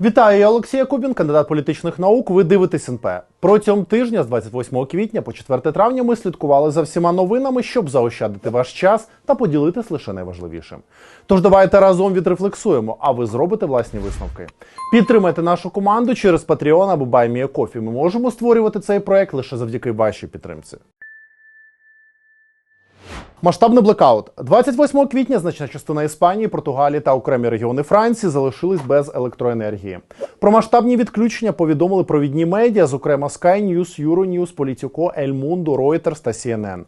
Вітаю, я Олексій Якубін, кандидат політичних наук. Ви дивитесь НП. Протягом тижня з 28 квітня по 4 травня ми слідкували за всіма новинами, щоб заощадити ваш час та поділитись лише найважливішим. Тож давайте разом відрефлексуємо, а ви зробите власні висновки. Підтримайте нашу команду через Patreon або BuyMeACoffee. Ми можемо створювати цей проект лише завдяки вашій підтримці. Масштабний блекаут 28 квітня. Значна частина Іспанії, Португалії та окремі регіони Франції залишились без електроенергії. Про масштабні відключення повідомили провідні медіа, зокрема Sky News, Euronews, Politico, El Mundo, Reuters та CNN.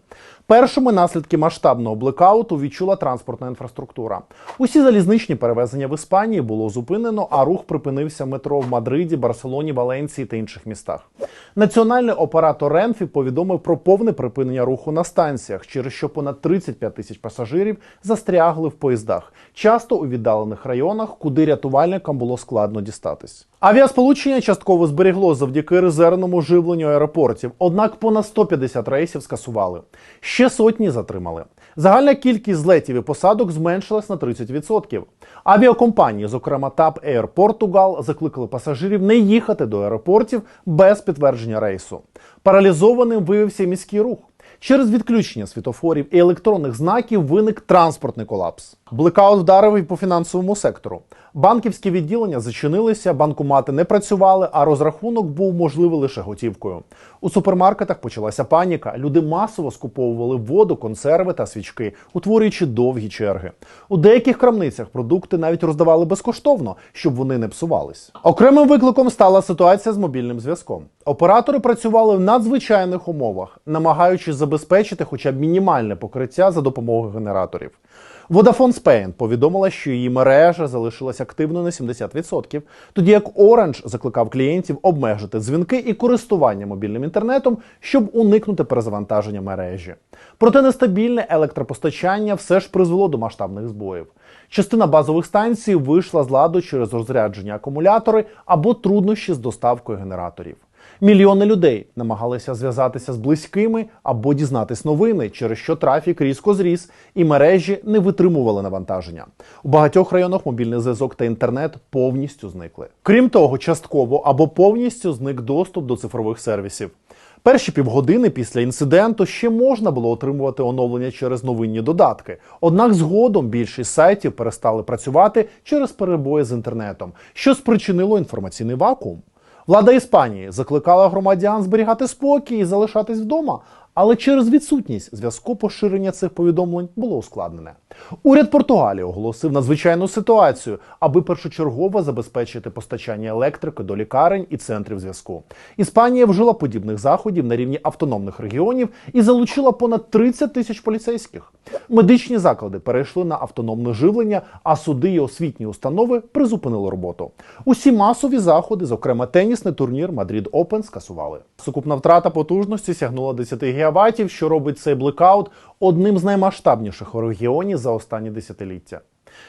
Першими наслідки масштабного блекауту відчула транспортна інфраструктура. Усі залізничні перевезення в Іспанії було зупинено, а рух припинився метро в Мадриді, Барселоні, Валенції та інших містах. Національний оператор Ренфі повідомив про повне припинення руху на станціях, через що понад 35 тисяч пасажирів застрягли в поїздах, часто у віддалених районах, куди рятувальникам було складно дістатись. Авіасполучення частково зберігло завдяки резервному живленню аеропортів, однак понад 150 рейсів скасували. Ще сотні затримали. Загальна кількість злетів і посадок зменшилась на 30%. Авіакомпанії, зокрема TAP Air Portugal, закликали пасажирів не їхати до аеропортів без підтвердження рейсу. Паралізованим виявився міський рух. Через відключення світофорів і електронних знаків виник транспортний колапс. Блекаут вдарив і по фінансовому сектору. Банківські відділення зачинилися, банкомати не працювали, а розрахунок був можливий лише готівкою. У супермаркетах почалася паніка. Люди масово скуповували воду, консерви та свічки, утворюючи довгі черги. У деяких крамницях продукти навіть роздавали безкоштовно, щоб вони не псувались. Окремим викликом стала ситуація з мобільним зв'язком. Оператори працювали в надзвичайних умовах, намагаючись забезпечити хоча б мінімальне покриття за допомогою генераторів. Vodafone Spain повідомила, що її мережа залишилась активною на 70%, тоді як Orange закликав клієнтів обмежити дзвінки і користування мобільним інтернетом, щоб уникнути перезавантаження мережі. Проте нестабільне електропостачання все ж призвело до масштабних збоїв. Частина базових станцій вийшла з ладу через розрядження акумулятори або труднощі з доставкою генераторів. Мільйони людей намагалися зв'язатися з близькими або дізнатись новини, через що трафік різко зріс, і мережі не витримували навантаження. У багатьох районах мобільний зв'язок та інтернет повністю зникли. Крім того, частково або повністю зник доступ до цифрових сервісів. Перші півгодини після інциденту ще можна було отримувати оновлення через новинні додатки. Однак згодом більшість сайтів перестали працювати через перебої з інтернетом, що спричинило інформаційний вакуум. Влада Іспанії закликала громадян зберігати спокій і залишатись вдома, але через відсутність зв'язку поширення цих повідомлень було ускладнене. Уряд Португалії оголосив надзвичайну ситуацію, аби першочергово забезпечити постачання електрики до лікарень і центрів зв'язку. Іспанія вжила подібних заходів на рівні автономних регіонів і залучила понад 30 тисяч поліцейських. Медичні заклади перейшли на автономне живлення, а суди і освітні установи призупинили роботу. Усі масові заходи, зокрема тенісний турнір Мадрид Опен, скасували. Сукупна втрата потужності сягнула 10 гігаватів, що робить цей блекаут одним з наймасштабніших у регіоні за останні десятиліття.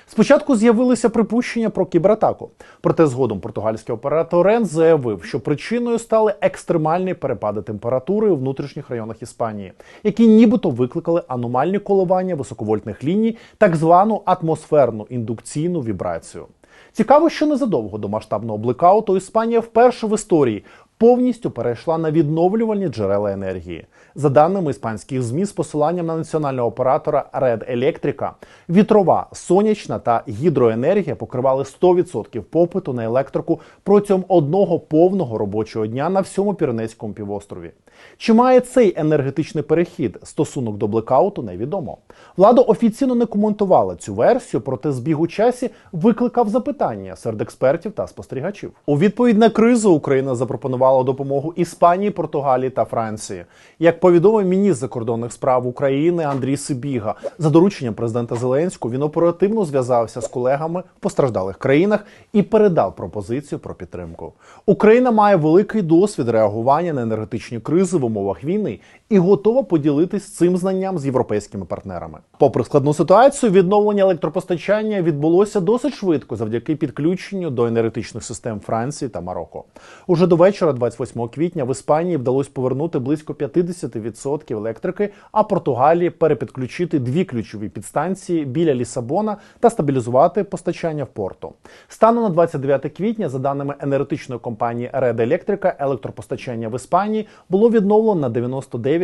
Спочатку з'явилися припущення про кібератаку, проте згодом португальський оператор РЕН заявив, що причиною стали екстремальні перепади температури у внутрішніх районах Іспанії, які нібито викликали аномальні коливання високовольтних ліній, так звану атмосферну індукційну вібрацію. Цікаво, що незадовго до масштабного блекауту Іспанія вперше в історії повністю перейшла на відновлювальні джерела енергії. За даними іспанських змі, з посиланням на національного оператора Red Electrica, вітрова, сонячна та гідроенергія покривали 100% попиту на електрику протягом одного повного робочого дня на всьому Піренейському півострові. Чи має цей енергетичний перехід стосунок до блекауту, невідомо. Влада офіційно не коментувала цю версію, проте збіг у часі викликав запитання серед експертів та спостерігачів. У відповідь на кризу Україна запропонувала допомогу Іспанії, Португалії та Франції. Як повідомив міністр закордонних справ України Андрій Сибіга, за дорученням президента Зеленського він оперативно зв'язався з колегами в постраждалих країнах і передав пропозицію про підтримку. Україна має великий досвід реагування на енергетичні кризи в умовах війни і готова поділитись цим знанням з європейськими партнерами. Попри складну ситуацію, відновлення електропостачання відбулося досить швидко завдяки підключенню до енергетичних систем Франції та Марокко. Уже до вечора 28 квітня в Іспанії вдалося повернути близько 50% електрики, а Португалії перепідключити дві ключові підстанції біля Лісабона та стабілізувати постачання в порту. Станом на 29 квітня, за даними енергетичної компанії Red Electrica, електропостачання в Іспанії було відновлено на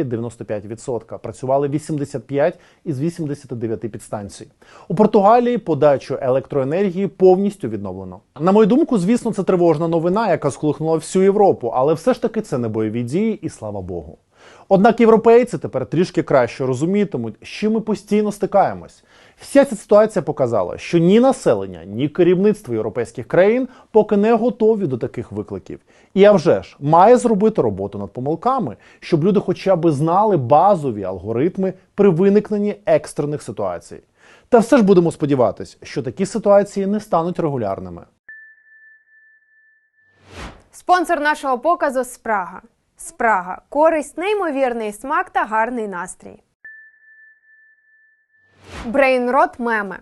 99-95%. Працювали 85 із 89 підстанцій. У Португалії подачу електроенергії повністю відновлено. На мою думку, звісно, це тривожна новина, яка сколихнула всю Європу, але все ж таки це не бойові дії, і слава Богу. Однак європейці тепер трішки краще розумітимуть, з чим ми постійно стикаємось. Вся ця ситуація показала, що ні населення, ні керівництво європейських країн поки не готові до таких викликів. І а вже ж має зробити роботу над помилками, щоб люди хоча б знали базові алгоритми при виникненні екстрених ситуацій. Та все ж будемо сподіватись, що такі ситуації не стануть регулярними. Спонсор нашого показу Спрага. Спрага користь, неймовірний смак та гарний настрій. Брейнрот меми.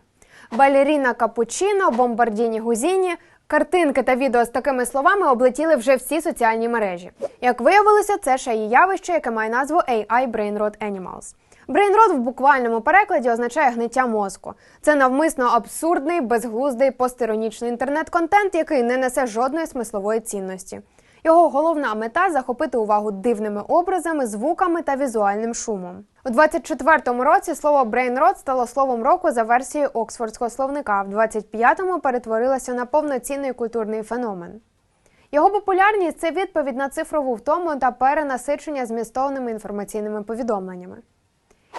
Балеріна Капучино, бомбардіні Гузіні. Картинки та відео з такими словами облетіли вже всі соціальні мережі. Як виявилося, це ще є явище, яке має назву AI Brain Rot Animals. Брейнрот в буквальному перекладі означає гниття мозку. Це навмисно абсурдний, безглуздий постіронічний інтернет-контент, який не несе жодної смислової цінності. Його головна мета захопити увагу дивними образами, звуками та візуальним шумом. У 24-му році слово брейнрот стало словом року за версією Оксфордського словника. В 25-му перетворилося на повноцінний культурний феномен. Його популярність це відповідь на цифрову втому та перенасичення змістовними інформаційними повідомленнями.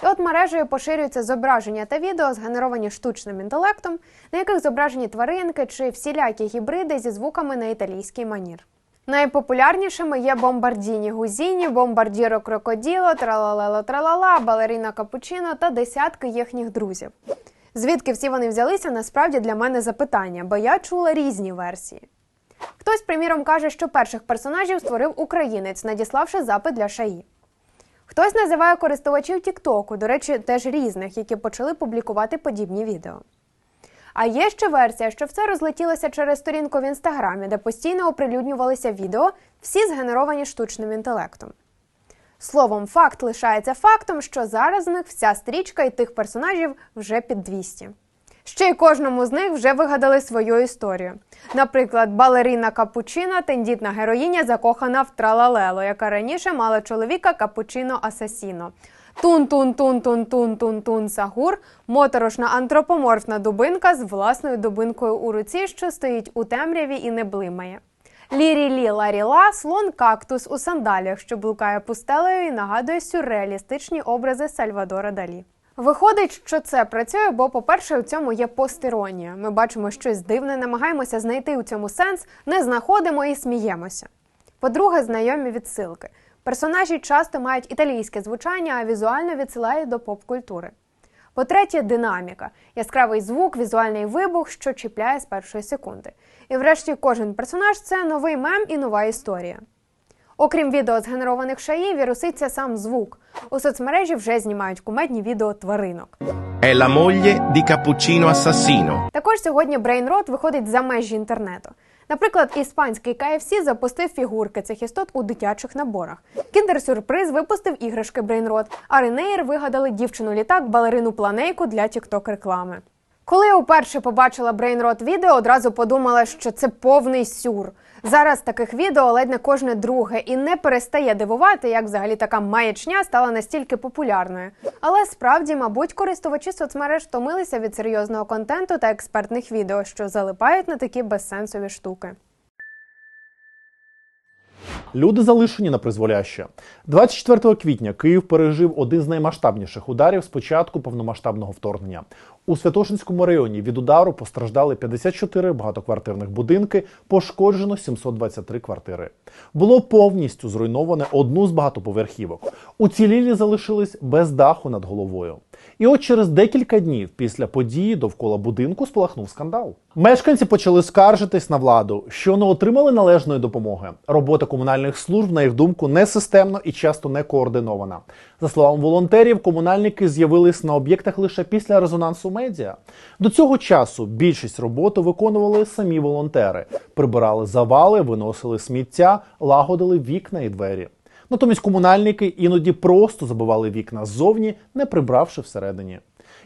І от мережею поширюються зображення та відео, згенеровані штучним інтелектом, на яких зображені тваринки чи всілякі гібриди зі звуками на італійський манір. Найпопулярнішими є бомбардіні гузіні, бомбардіро крокоділо, тралалело тралала, балеріна капучино та десятки їхніх друзів. Звідки всі вони взялися, насправді для мене запитання, бо я чула різні версії. Хтось, приміром, каже, що перших персонажів створив українець, надіславши запит для шаї. Хтось називає користувачів Тіктоку, до речі, теж різних, які почали публікувати подібні відео. А є ще версія, що все розлетілося через сторінку в інстаграмі, де постійно оприлюднювалися відео, всі згенеровані штучним інтелектом. Словом, факт лишається фактом, що зараз з них вся стрічка і тих персонажів вже під 200. Ще й кожному з них вже вигадали свою історію. Наприклад, балерина Капучино, тендітна героїня, закохана в Тралалело, яка раніше мала чоловіка Капучино Асасіно. Тун-тун-тун-тун-тун-тун-тун Сагур, моторошна антропоморфна дубинка з власною дубинкою у руці, що стоїть у темряві і не блимає. Лірі-лі ларіла слон кактус у сандалях, що блукає пустелею і нагадує сюрреалістичні образи Сальвадора Далі. Виходить, що це працює, бо, по-перше, у цьому є постіронія. Ми бачимо щось дивне, намагаємося знайти у цьому сенс, не знаходимо і сміємося. По-друге, знайомі відсилки. Персонажі часто мають італійське звучання, а візуально відсилають до поп-культури. По-третє, динаміка, яскравий звук, візуальний вибух, що чіпляє з першої секунди. І врешті кожен персонаж це новий мем і нова історія. Окрім відео згенерованих шаї, віруситься сам звук. У соцмережі вже знімають кумедні відео тваринок. È la moglie di Cappuccino Assassino. Також сьогодні BrainRot виходить за межі інтернету. Наприклад, іспанський KFC запустив фігурки цих істот у дитячих наборах. Surprise випустив іграшки BrainRot, а Ренеєр вигадали дівчину-літак балерину планейку для тікток реклами. Коли я вперше побачила BrainRot відео, одразу подумала, що це повний сюр. Зараз таких відео ледь не кожне друге і не перестає дивувати, як взагалі така маячня стала настільки популярною. Але справді, мабуть, користувачі соцмереж втомилися від серйозного контенту та експертних відео, що залипають на такі безсенсові штуки. Люди залишені на призволяще. 24 квітня Київ пережив один з наймасштабніших ударів з початку повномасштабного вторгнення. У Святошинському районі від удару постраждали 54 багатоквартирних будинки, пошкоджено 723 квартири. Було повністю зруйноване одну з багатоповерхівок. Уцілілі залишились без даху над головою. І от через декілька днів після події довкола будинку спалахнув скандал. Мешканці почали скаржитись на владу, що не отримали належної допомоги. Робота комунальних служб, на їх думку, несистемно і часто не координована. За словами волонтерів, комунальники з'явились на об'єктах лише після резонансу медіа. До цього часу більшість роботи виконували самі волонтери, прибирали завали, виносили сміття, лагодили вікна і двері. Натомість комунальники іноді просто забивали вікна ззовні, не прибравши всередині.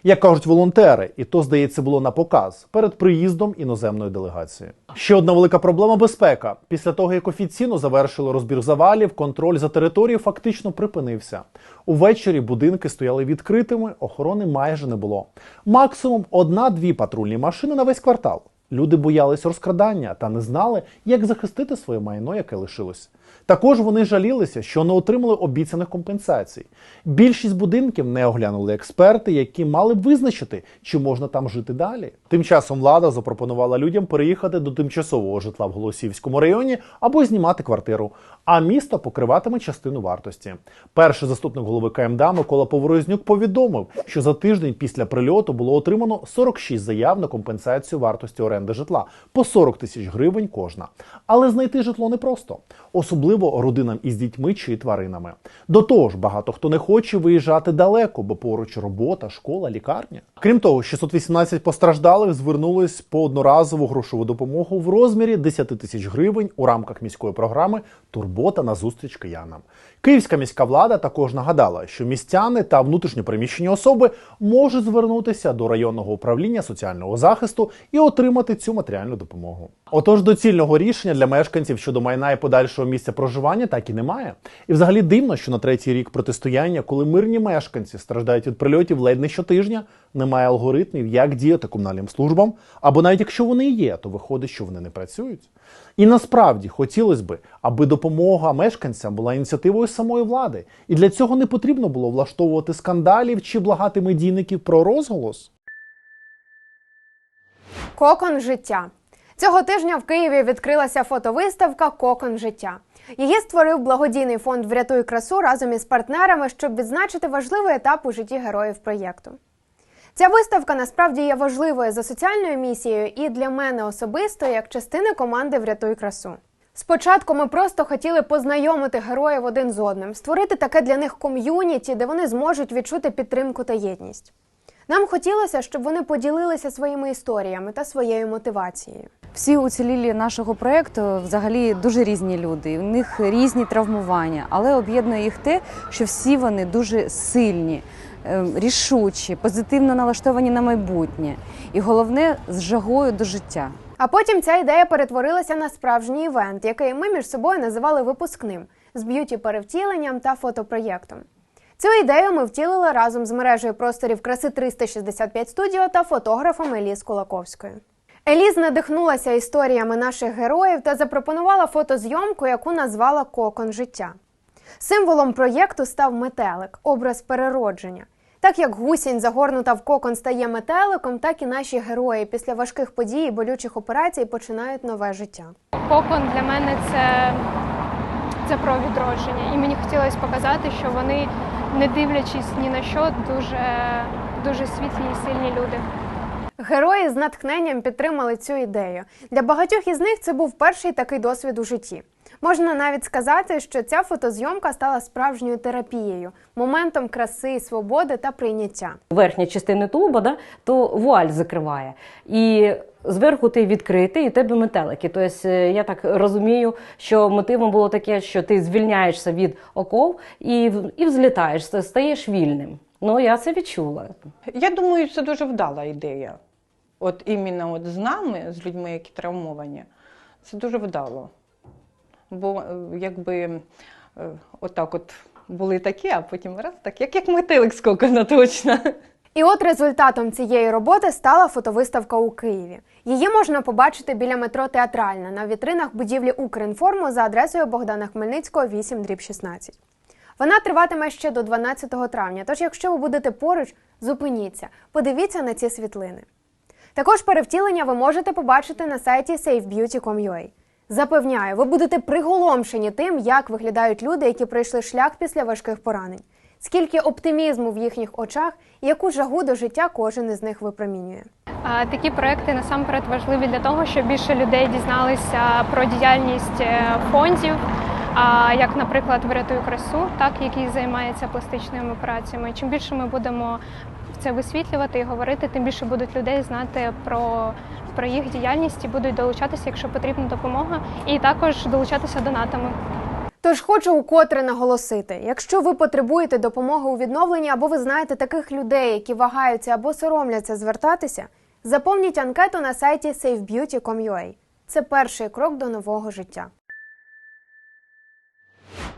Як кажуть волонтери, і то здається було на показ перед приїздом іноземної делегації. Ще одна велика проблема безпека. Після того, як офіційно завершили розбір завалів, контроль за територією фактично припинився. Увечері будинки стояли відкритими, охорони майже не було. Максимум одна-дві патрульні машини на весь квартал. Люди боялись розкрадання та не знали, як захистити своє майно, яке лишилось. Також вони жалілися, що не отримали обіцяних компенсацій. Більшість будинків не оглянули експерти, які мали б визначити, чи можна там жити далі. Тим часом влада запропонувала людям переїхати до тимчасового житла в Голосіївському районі або знімати квартиру, а місто покриватиме частину вартості. Перший заступник голови КМДА Микола Поворознюк повідомив, що за тиждень після прильоту було отримано 46 заяв на компенсацію вартості оренди житла по 40 тисяч гривень кожна. Але знайти житло непросто, особливо родинам із дітьми чи тваринами. До того ж, багато хто не хоче виїжджати далеко, бо поруч робота, школа, лікарня. Крім того, 618 постраждалих звернулись по одноразову грошову допомогу в розмірі 10 тисяч гривень у рамках міської програми Турбота на зустріч киянам. Київська міська влада також нагадала, що містяни та внутрішньопереміщені особи можуть звернутися до районного управління соціального захисту і отримати цю матеріальну допомогу. Отож, доцільного рішення для мешканців щодо майна і подальшого місця проживання так і немає. І взагалі дивно, що на третій рік протистояння, коли мирні мешканці страждають від прильотів ледь не щотижня, немає алгоритмів, як діяти комунальним службам, або навіть якщо вони є, то виходить, що вони не працюють. І насправді хотілося би, аби допомога мешканцям була ініціативою самої влади, і для цього не потрібно було влаштовувати скандалів чи благати медійників про розголос. Кокон життя. Цього тижня в Києві відкрилася фотовиставка Кокон життя. Її створив благодійний фонд Врятуй красу разом із партнерами, щоб відзначити важливий етап у житті героїв проєкту. Ця виставка насправді є важливою за соціальною місією і для мене особисто як частини команди Врятуй красу. Спочатку ми просто хотіли познайомити героїв один з одним, створити таке для них ком'юніті, де вони зможуть відчути підтримку та єдність. Нам хотілося, щоб вони поділилися своїми історіями та своєю мотивацією. Всі уцілілі нашого проєкту взагалі дуже різні люди. У них різні травмування, але об'єднує їх те, що всі вони дуже сильні, рішучі, позитивно налаштовані на майбутнє. І головне з жагою до життя. А потім ця ідея перетворилася на справжній івент, який ми між собою називали випускним з б'юті перевтіленням та фотопроєктом. Цю ідею ми втілили разом з мережею просторів краси 365 студіо та фотографом Еліз Кулаковською. Еліз надихнулася історіями наших героїв та запропонувала фотозйомку, яку назвала Кокон життя. Символом проєкту став метелик, образ переродження. Так як гусінь загорнута в кокон стає метеликом, так і наші герої після важких подій і болючих операцій починають нове життя. Кокон для мене це, це про відродження. І мені хотілося показати, що вони, не дивлячись ні на що, дуже, дуже світлі і сильні люди. Герої з натхненням підтримали цю ідею. Для багатьох із них це був перший такий досвід у житті. Можна навіть сказати, що ця фотозйомка стала справжньою терапією, моментом краси, свободи та прийняття. верхня частина тулуба, да, то вуаль закриває. І зверху ти відкритий, і у тебе метелики. Тобто, е, я так розумію, що мотивом було таке, що ти звільняєшся від оков і, і взлітаєш, стаєш вільним. Ну, я це відчула. Я думаю, це дуже вдала ідея. От іменно от з нами, з людьми, які травмовані, це дуже вдало. Бо е, якби е, отак от були такі, а потім раз так, як, як метелик з кокона, точно. І от результатом цієї роботи стала фотовиставка у Києві. Її можна побачити біля метро Театральна на вітринах будівлі Укрінформу за адресою Богдана Хмельницького 8 16. Вона триватиме ще до 12 травня. Тож, якщо ви будете поруч, зупиніться, подивіться на ці світлини. Також перевтілення ви можете побачити на сайті safebeauty.com.ua. Запевняю, ви будете приголомшені тим, як виглядають люди, які пройшли шлях після важких поранень. скільки оптимізму в їхніх очах і яку жагу до життя кожен із них випромінює. Такі проекти насамперед важливі для того, щоб більше людей дізналися про діяльність е, фондів. А як, наприклад, врятуй красу, так який займається пластичними операціями. Чим більше ми будемо це висвітлювати і говорити, тим більше будуть людей знати про, про їх діяльність і будуть долучатися, якщо потрібна допомога, і також долучатися донатами. Тож хочу укотре наголосити: якщо ви потребуєте допомоги у відновленні, або ви знаєте таких людей, які вагаються або соромляться звертатися, заповніть анкету на сайті safebeauty.com.ua. Це перший крок до нового життя.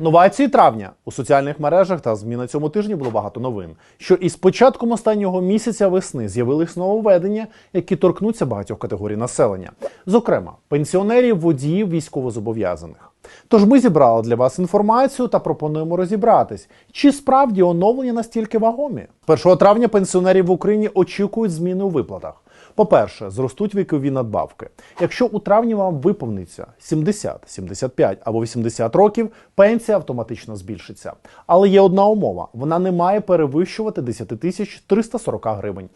Новації травня у соціальних мережах та ЗМІ на цьому тижні було багато новин. Що із початком останнього місяця весни з'явились нововведення, які торкнуться багатьох категорій населення, зокрема пенсіонерів, водіїв, військовозобов'язаних. Тож ми зібрали для вас інформацію та пропонуємо розібратись, чи справді оновлення настільки вагомі. 1 травня пенсіонерів в Україні очікують зміни у виплатах. По-перше, зростуть вікові надбавки. Якщо у травні вам виповниться 70, 75 або 80 років, пенсія автоматично збільшиться. Але є одна умова: вона не має перевищувати 10 тисяч 340 гривень.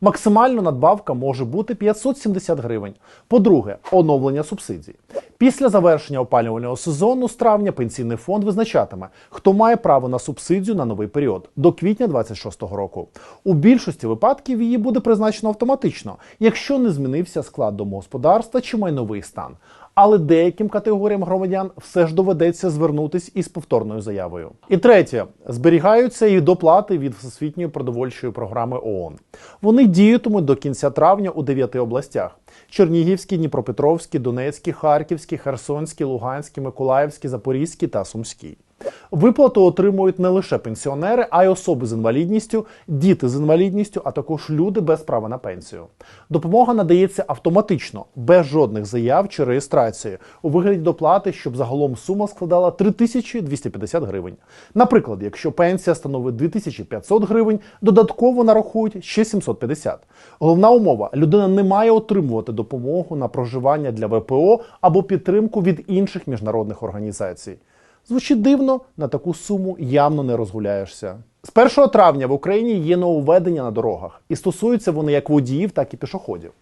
Максимально надбавка може бути 570 гривень. По-друге, оновлення субсидій. Після завершення опалювального сезону з травня пенсійний фонд визначатиме, хто має право на субсидію на новий період до квітня 26-го року. У більшості випадків її буде призначено автоматично, якщо не змінився склад домогосподарства чи майновий стан. Але деяким категоріям громадян все ж доведеться звернутись із повторною заявою. І третє, зберігаються і доплати від Всесвітньої продовольчої програми ООН. Вони діятимуть до кінця травня у дев'яти областях: Чернігівській, Дніпропетровській, Донецькій, Харківській, Херсонській, Луганській, Миколаївській, Запорізькій та Сумській. Виплату отримують не лише пенсіонери, а й особи з інвалідністю, діти з інвалідністю, а також люди без права на пенсію. Допомога надається автоматично, без жодних заяв чи реєстрації, у вигляді доплати, щоб загалом сума складала 3250 гривень. Наприклад, якщо пенсія становить 2500 гривень, додатково нарахують ще 750. Головна умова: людина не має отримувати допомогу на проживання для ВПО або підтримку від інших міжнародних організацій. Звучить дивно, на таку суму явно не розгуляєшся. З 1 травня в Україні є нововведення на дорогах, і стосуються вони як водіїв, так і пішоходів.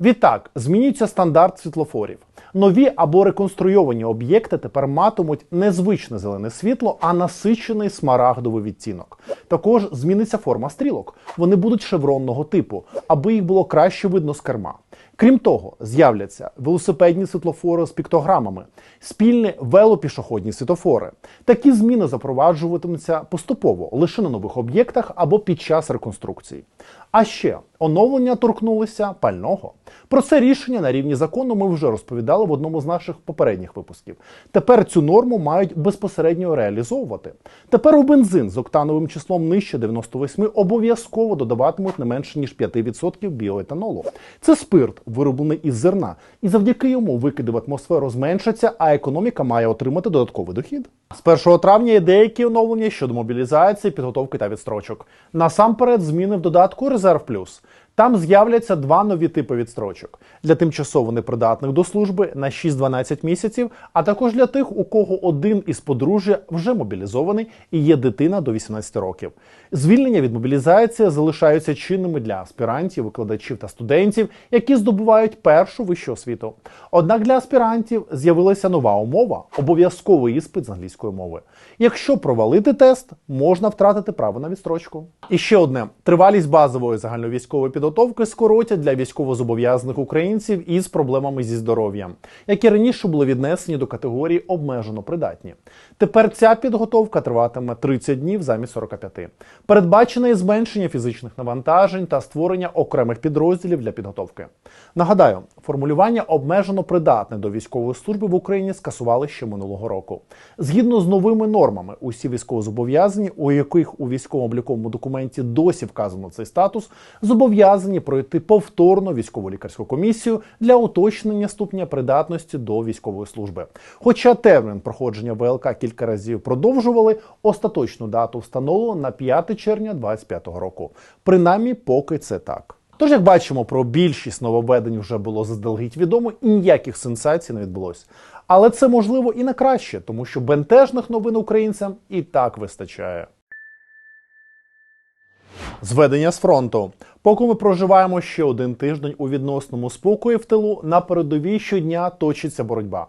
Відтак, змінюється стандарт світлофорів. Нові або реконструйовані об'єкти тепер матимуть не звичне зелене світло, а насичений смарагдовий відтінок. Також зміниться форма стрілок. Вони будуть шевронного типу, аби їх було краще видно з керма. Крім того, з'являться велосипедні світлофори з піктограмами, спільні велопішохідні світофори. Такі зміни запроваджуватимуться поступово лише на нових об'єктах або під час реконструкції. А ще оновлення торкнулися пального. Про це рішення на рівні закону ми вже розповідали в одному з наших попередніх випусків. Тепер цю норму мають безпосередньо реалізовувати. Тепер у бензин з октановим числом нижче 98 обов'язково додаватимуть не менше ніж 5% біоетанолу. Це спирт, вироблений із зерна, і завдяки йому викиди в атмосферу зменшаться, а економіка має отримати додатковий дохід. З 1 травня є деякі оновлення щодо мобілізації, підготовки та відстрочок. Насамперед, зміни в додатку Резерв Плюс. Там з'являться два нові типи відстрочок для тимчасово непридатних до служби на 6-12 місяців, а також для тих, у кого один із подружжя вже мобілізований і є дитина до 18 років. Звільнення від мобілізації залишаються чинними для аспірантів, викладачів та студентів, які здобувають першу вищу освіту. Однак для аспірантів з'явилася нова умова обов'язковий іспит з англійської мови. Якщо провалити тест, можна втратити право на відстрочку. І ще одне: тривалість базової загальновійськової підготовки скоротять для військовозобов'язаних українців із проблемами зі здоров'ям, які раніше були віднесені до категорії обмежено придатні. Тепер ця підготовка триватиме 30 днів замість 45. Передбачене і зменшення фізичних навантажень та створення окремих підрозділів для підготовки. Нагадаю, формулювання обмежено придатне до військової служби в Україні скасували ще минулого року. Згідно з новими нормами, усі військовозобов'язані, у яких у військово-обліковому документі досі вказано цей статус, зобов'язані пройти повторно військово лікарську комісію для уточнення ступеня придатності до військової служби. Хоча термін проходження ВЛК кілька разів продовжували, остаточну дату встановлено на 5 червня 2025 року. Принаймні, поки це так. Тож, як бачимо, про більшість нововведень вже було заздалегідь відомо і ніяких сенсацій не відбулось. Але це можливо і на краще, тому що бентежних новин українцям і так вистачає. Зведення з фронту. Поки ми проживаємо ще один тиждень у відносному спокої в тилу, на передовій щодня точиться боротьба.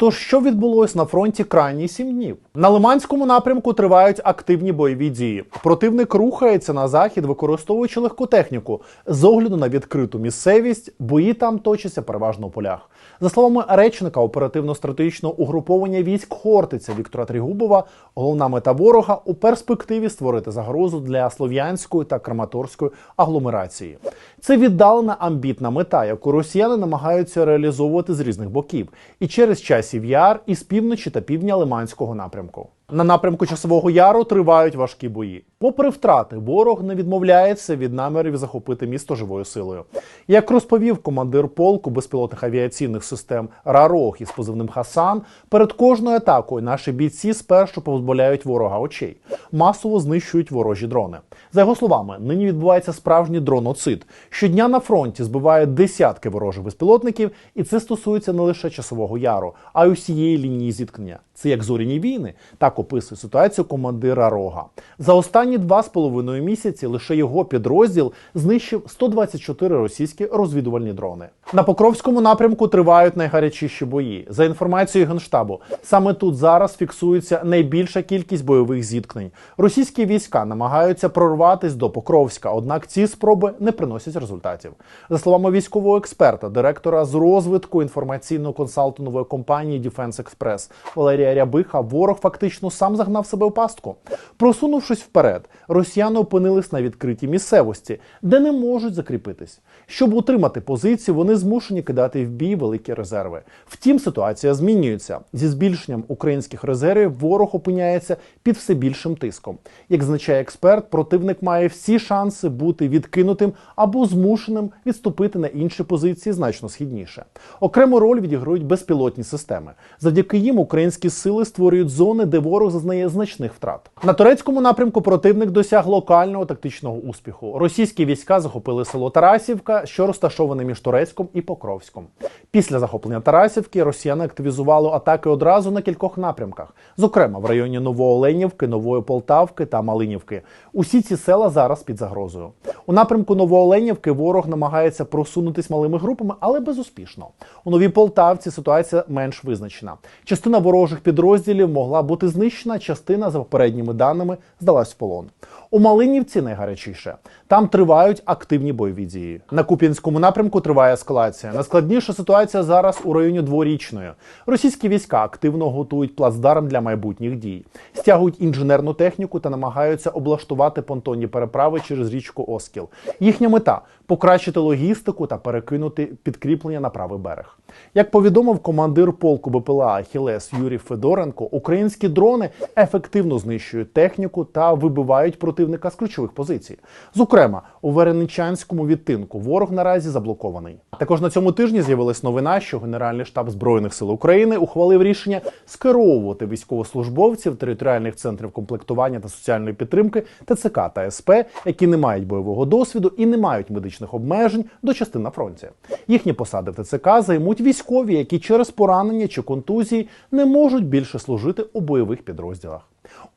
Тож, що відбулось на фронті крайні сім днів? На Лиманському напрямку тривають активні бойові дії. Противник рухається на захід, використовуючи легку техніку. З огляду на відкриту місцевість, бої там точаться переважно у полях. За словами речника оперативно-стратегічного угруповання військ Хортиця Віктора Трігубова, головна мета ворога у перспективі створити загрозу для слов'янської та краматорської агломерації. Це віддалена амбітна мета, яку росіяни намагаються реалізовувати з різних боків, і через часів яр із півночі та півдня Лиманського напрямку. На напрямку часового яру тривають важкі бої. Попри втрати, ворог не відмовляється від намірів захопити місто живою силою. Як розповів командир полку безпілотних авіаційних систем Рарог із позивним Хасан, перед кожною атакою наші бійці спершу позбавляють ворога очей, масово знищують ворожі дрони. За його словами, нині відбувається справжній дроноцид. Щодня на фронті збивають десятки ворожих безпілотників, і це стосується не лише часового яру, а й усієї лінії зіткнення. Це як зоряні війни, так описує ситуацію командира Рога. За останні два з половиною місяці лише його підрозділ знищив 124 російські розвідувальні дрони. На Покровському напрямку тривають найгарячіші бої. За інформацією генштабу, саме тут зараз фіксується найбільша кількість бойових зіткнень. Російські війська намагаються прорватися до Покровська, однак ці спроби не приносять результатів. За словами військового експерта, директора з розвитку інформаційно-консалтингової компанії Defense Express Валерія Рябиха, ворог фактично сам загнав себе в пастку. Просунувшись вперед, росіяни опинились на відкритій місцевості, де не можуть закріпитись. Щоб утримати позицію, вони змушені кидати в бій великі резерви. Втім, ситуація змінюється зі збільшенням українських резервів. Ворог опиняється під все більшим тиском. Як зазначає експерт, противник має всі шанси бути відкинутим або змушеним відступити на інші позиції значно східніше. Окрему роль відіграють безпілотні системи. Завдяки їм українські сили створюють зони, де ворог зазнає значних втрат. На турецькому напрямку противник досяг локального тактичного успіху. Російські війська захопили село Тарасівка, що розташоване між Турецьком і Покровськом. Після захоплення Тарасівки росіяни активізували атаки одразу на кількох напрямках, зокрема в районі Новооленівки, Нової Полтавки та Малинівки. Усі ці села зараз під загрозою. У напрямку Новооленівки ворог намагається просунутись малими групами, але безуспішно. У новій Полтавці ситуація менш визначена. Частина ворожих підрозділів могла бути знищена, частина, за попередніми даними, здалась в полон. У Малинівці найгарячіше. Там тривають активні бойові дії. На Куп'янському напрямку триває ескалація. Найскладніша ситуація зараз у районі дворічної. Російські війська активно готують плацдарм для майбутніх дій, стягують інженерну техніку та намагаються облаштувати понтонні переправи через річку Оскіл. Їхня мета покращити логістику та перекинути підкріплення на правий берег. Як повідомив командир полку БПЛА Ахілес Юрій Федоренко, українські дрони ефективно знищують техніку та вибивають противника з ключових позицій. Зокрема, у Вереничанському відтинку ворог наразі заблокований. Також на цьому тижні з'явилась новина, що Генеральний штаб збройних сил України ухвалив рішення скеровувати військовослужбовців територіальних центрів комплектування та соціальної підтримки ТЦК та СП, які не мають бойового досвіду і не мають медичних обмежень до частин на фронті. Їхні посади в ТЦК займуть військові, які через поранення чи контузії не можуть більше служити у бойових підрозділах.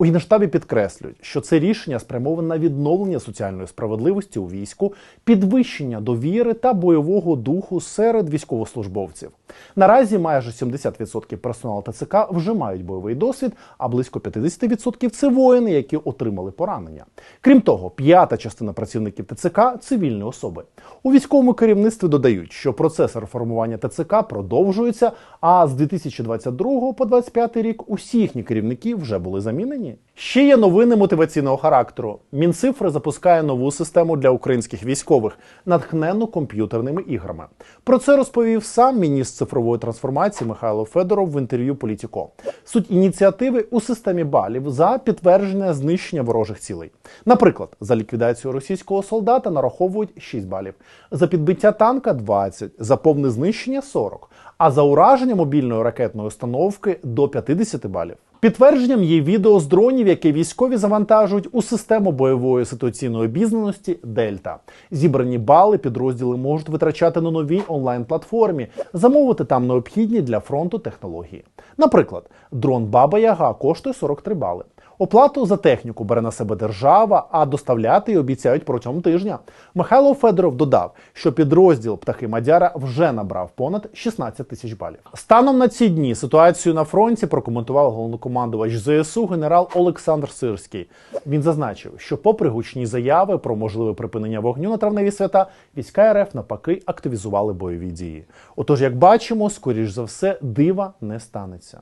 У Генштабі підкреслюють, що це рішення спрямоване на відновлення соціальної справедливості у війську, підвищення довіри та бойового духу серед військовослужбовців. Наразі майже 70% персоналу ТЦК вже мають бойовий досвід, а близько 50% це воїни, які отримали поранення. Крім того, п'ята частина працівників ТЦК цивільні особи. У військовому керівництві додають, що процес реформування ТЦК продовжується, а з 2022 по 2025 рік усі їхні керівники вже були замінені. Ще є новини мотиваційного характеру. Мінцифри запускає нову систему для українських військових, натхнену комп'ютерними іграми. Про це розповів сам міністр цифрової трансформації Михайло Федоров в інтерв'ю Політіко. Суть ініціативи у системі балів за підтвердження знищення ворожих цілей. Наприклад, за ліквідацію російського солдата нараховують 6 балів, за підбиття танка 20, за повне знищення 40, а за ураження мобільної ракетної установки до 50 балів. Підтвердженням є відео з дронів, які військові завантажують у систему бойової ситуаційної обізнаності Дельта. Зібрані бали підрозділи можуть витрачати на новій онлайн-платформі, замовити там необхідні для фронту технології. Наприклад, дрон Баба Яга коштує 43 бали. Оплату за техніку бере на себе держава, а доставляти її обіцяють протягом тижня. Михайло Федоров додав, що підрозділ птахи Мадяра вже набрав понад 16 тисяч балів. Станом на ці дні ситуацію на фронті прокоментував головнокомандувач ЗСУ генерал Олександр Сирський. Він зазначив, що, попри гучні заяви про можливе припинення вогню на травневі свята, війська РФ навпаки активізували бойові дії. Отож, як бачимо, скоріш за все, дива не станеться.